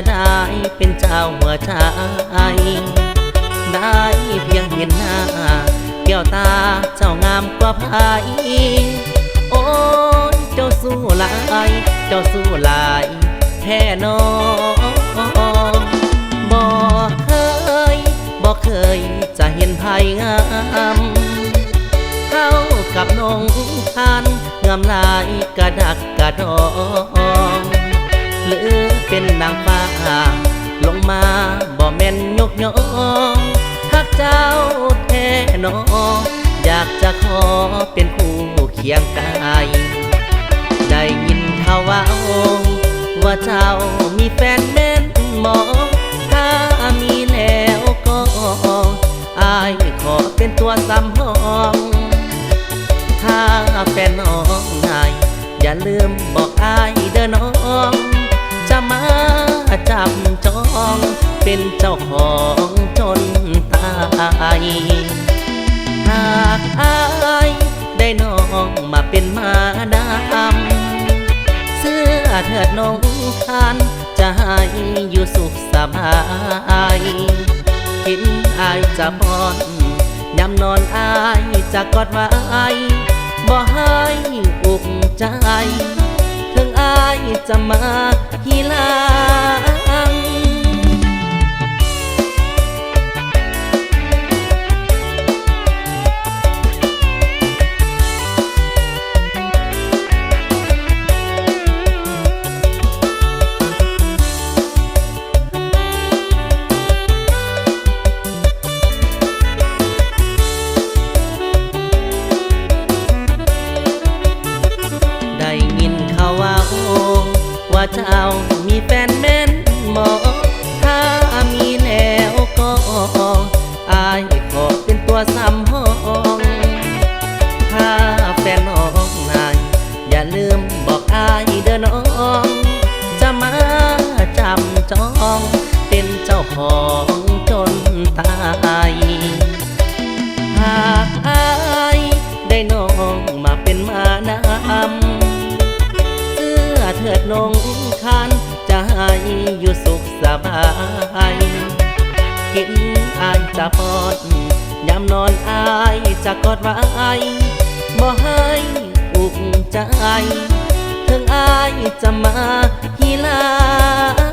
จะได้เป็นเจ้าหัวใจ ได้เพียงเห็นหน้าแก้วตาเจ้างามกว่าไผโอ้ยเจ้าสู้หลาย เจ้าสู้หลายแท่น้องบ่เคยบ่เคยจะเห็นไผงามเข้ากับน้องทานงื่อมลายกระดักกระดองหรือเป็นนางฟ้า ลงมาบ่แม่นยกยองหักเจ้าแท้น้องอยากจะขอเป็นคู่เคียงกายได้ยินข่าวว่าว่าเจ้ามีแฟนแม่นหมอถ้ามีแล้วก็อายขอเป็นตัวสำรองถ้าแฟนน้องนายอย่าลืมบอกอายเด้อน้องจะมา จับจองเป็นเจ้าของจนตายหากอายได้น้องมาเป็นมาดามเสื้อเถิดน้องทานจะให้อยู่สุขสบายกินอายจะป้อนยำนอนอายจะกอดไว้บ่ให้อุกใจถึงอายจะมาทีลัง เจ้ามีแฟนแม่นหมอ ถ้ามีแล้วก็อายขอเป็นตัวสำหอง ถ้าแฟนน้องนาย อย่าลืมบอกอายเด้อน้อง จะมาจำจองเป็นเจ้าของายกินอายจะปอดยามนอนอายจะกอดไว้บ่ให้อุกใจถึงอายจะมาฮีลา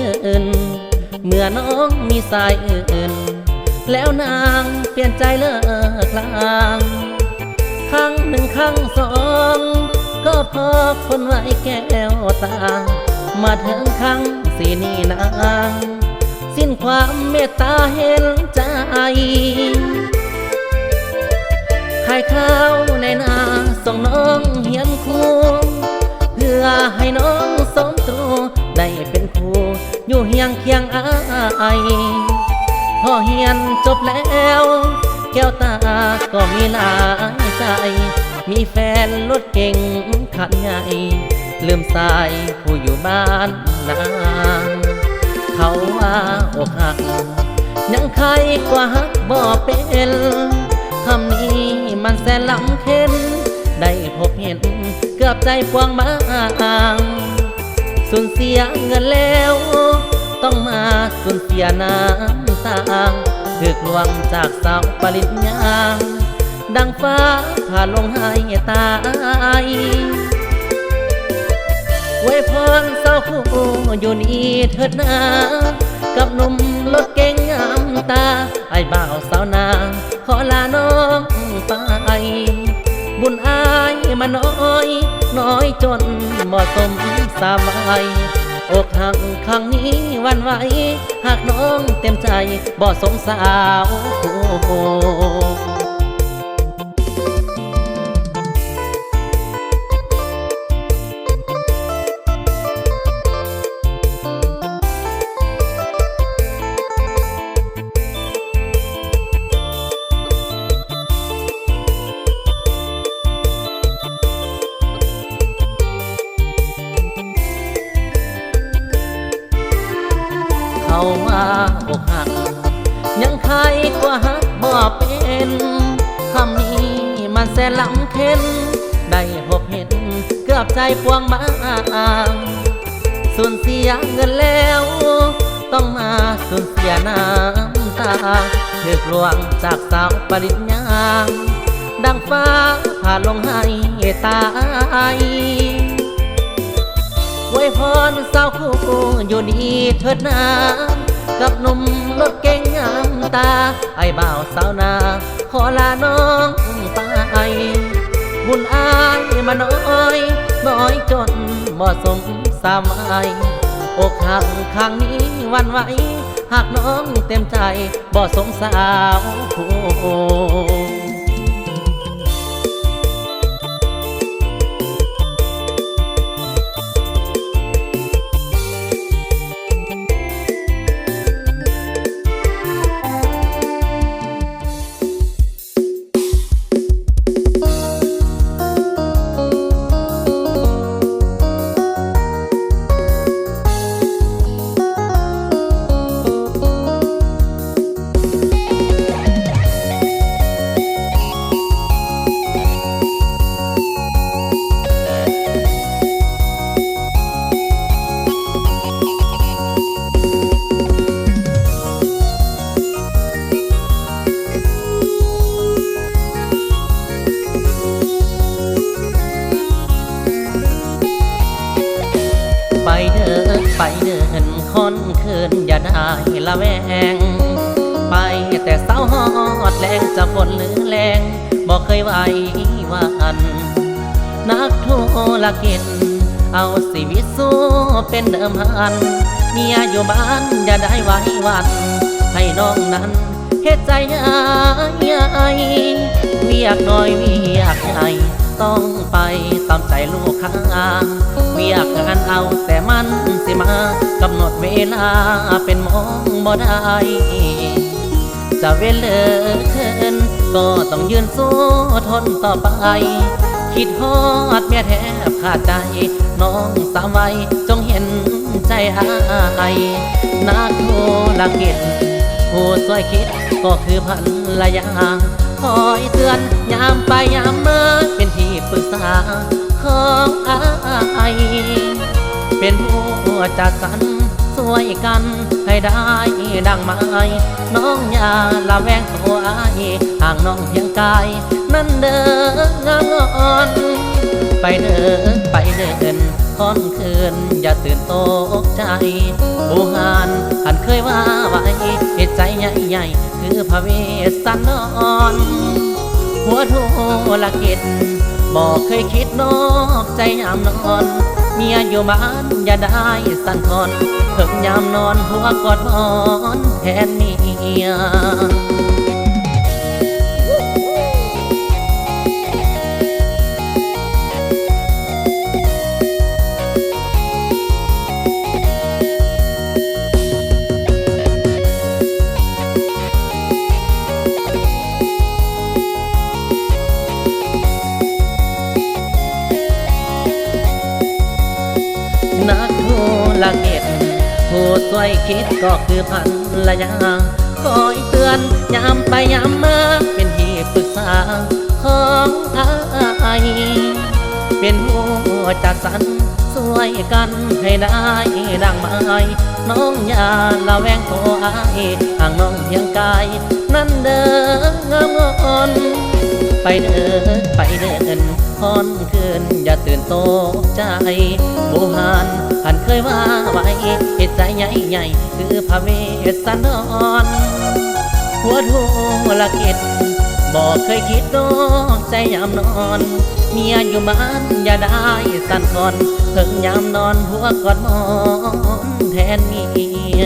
คืนเมื่อน้องมีสายอื่น แล้วนางเปลี่ยนใจเลิกลางครั้งหนึ่งครั้งสอง ก็พอคนไว้แก้วตา มาถึงครั้งสี่นี่นางสิ้นความเมตตาเห็นใจขายข้าวในนาส่งน้องเฮียนคูเพื่อให้น้องสมตัว อยู่เฮียงเคียงอายพอเฮียนจบแล้ว แก้วตาก็มีหลายใจ มีแฟนรถเก่งขันใหญ่ลืมสายผู้อยู่บ้านนางเขาว่าอกหัก ยังใครกว่าฮักบ่เป็นคำนี้มันแสนลำเค็นได้พบเห็นเกือบใจพวงบาง สูญเสียเงินแล้ว ต้องมาสูญเสียน้ำตาถึกลวงจากสาวปริญญา ดังฟ้าผ่าลงให้ตายไว้พรเศร้าคู่อยู่นี่เถิดนากับหนุ่มรถเก่งงามตา ไอ้บ่าวสาวนาขอลาน้องไป บุญอายมาน้อย น้อยจนเหมาะสมสามัยอกหักครั้งนี้วันไหวหากน้องเต็มใจบ่สงสาว แสนลำเค็นได้พบเห็นเกือบใจพวงมาสูญเสียเงินแล้ว ต้องมาสูญเสียน้ำตาถึกลวงจากสาวปริญญาดังฟ้าผ่าลงให้ตายไว้พรสาวคู่อยู่ดีเถิดนากับหนุ่มรถเก่งงามตา ไอ้บ่าวสาวนา ขอลาน้อง คุณอายมาน้อย น้อยจนบ่สมสามัยอกหักครั้งนี้วันไหวหากน้องเต็มใจบ่สงสาวผู้ ละแวง ไปแต่เศร้าหอดแรงจะฝนหรือแรงบอกเคยไหววันนักธุรกิจเอาชีวิตสู้เป็นเดิมพันเมียอยู่บ้านอย่าได้ไหววัน ให้น้องนั้นเฮ็ดใจอายเวียกน้อยเวียกใหญ่ ต้องไปตามใจลูกค้าเวียกงานเอาแต่มันสิมากำหนดเวลาเป็นโมงบ่ได้จะเวลเลอเคินก็ต้องยืนสู้ทนต่อไป คิดฮอดเมียแทบขาดใจ น้องสาวไว้จงเห็นใจอายนักธุรกิจผู้สวยคิดก็คือพันละยาคอยเตือนยามไปยามมาเป็นที่ ปรึกษาของอายเป็นผู้จัดสรรสวยกันให้ได้ดังไม้น้องอย่าละแวงตัวอายห่างน้องเพียงกาย นั่นเดินงอนไปเดินไปเดินค่อนคืนอย่าตื่นตกใจผู้หานหันเคยว่าไว้เหตุใจใหญ่ๆคือพระเวสสันดรหัวธุรกิจ บอกเคยคิดนอกใจยามนอน เมียอยู่บ้านอย่าได้สั่นคลอนเพิ่งยามนอนหัวกอดนอนแทนเมีย คิดก็คือพันละยาคอยเตือนยามไปยามมาเป็นที่ปรึกษาของอายเป็นผู้จัดสรรสวยกันให้ได้ดังไม้น้องอยาละแวงตัวอายห่างน้องเพียงกาย นั่นเด้องามงอน ไปเดินไปเดิ นคคอนคืนอย่าตื่นโตใจโบหานหันเคยว่าไว้เหตุใจใหญ่ใหญ่ๆคือพระเวสสันดรหัวทูละกิดบอกเคยคิดดอกใจยามนอนเมียอยู่บ้านอย่าได้สั่นคอนเพิ่งยามนอนหัวกอดมอนแทนเมีย